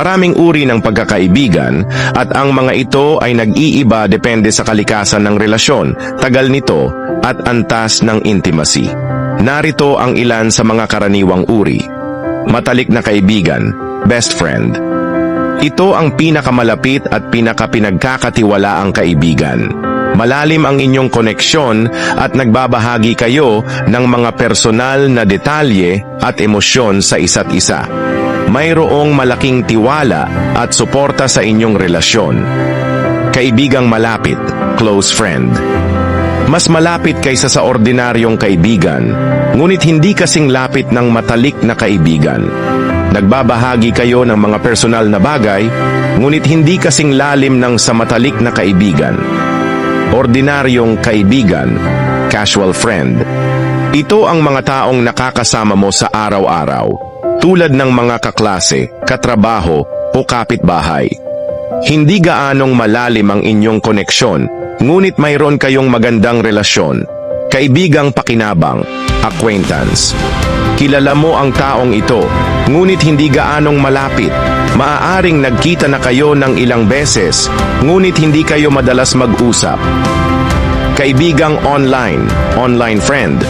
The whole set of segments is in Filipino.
Maraming uri ng pagkakaibigan at ang mga ito ay nag-iiba depende sa kalikasan ng relasyon, tagal nito at antas ng intimacy. Narito ang ilan sa mga karaniwang uri. Matalik na kaibigan, best friend. Ito ang pinakamalapit at pinakapinagkakatiwalaang kaibigan. Malalim ang inyong koneksyon at nagbabahagi kayo ng mga personal na detalye at emosyon sa isa't isa. Mayroong malaking tiwala at suporta sa inyong relasyon. Kaibigang malapit, close friend. Mas malapit kaysa sa ordinaryong kaibigan, ngunit hindi kasing lapit ng matalik na kaibigan. Nagbabahagi kayo ng mga personal na bagay, ngunit hindi kasing lalim ng sa matalik na kaibigan. Ordinaryong kaibigan, casual friend. Ito ang mga taong nakakasama mo sa araw-araw, tulad ng mga kaklase, katrabaho o kapitbahay. Hindi gaanong malalim ang inyong koneksyon, ngunit mayroon kayong magandang relasyon. Kaibigang pakinabang, acquaintance. Kilala mo ang taong ito, ngunit hindi gaanong malapit. Maaaring nagkita na kayo ng ilang beses, ngunit hindi kayo madalas mag-usap. Kaibigang online, online friend.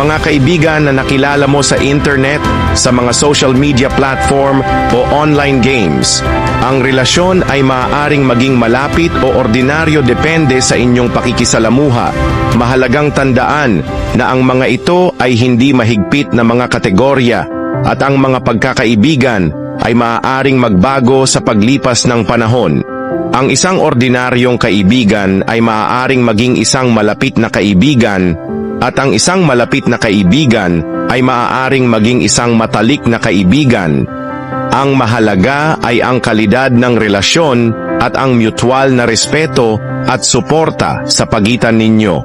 Mga kaibigan na nakilala mo sa internet, sa mga social media platform o online games. Ang relasyon ay maaaring maging malapit o ordinaryo depende sa inyong pakikisalamuha. Mahalagang tandaan na ang mga ito ay hindi mahigpit na mga kategorya at ang mga pagkakaibigan ay maaaring magbago sa paglipas ng panahon. Ang isang ordinaryong kaibigan ay maaaring maging isang malapit na kaibigan at ang isang malapit na kaibigan ay maaaring maging isang matalik na kaibigan. Ang mahalaga ay ang kalidad ng relasyon at ang mutual na respeto at suporta sa pagitan ninyo.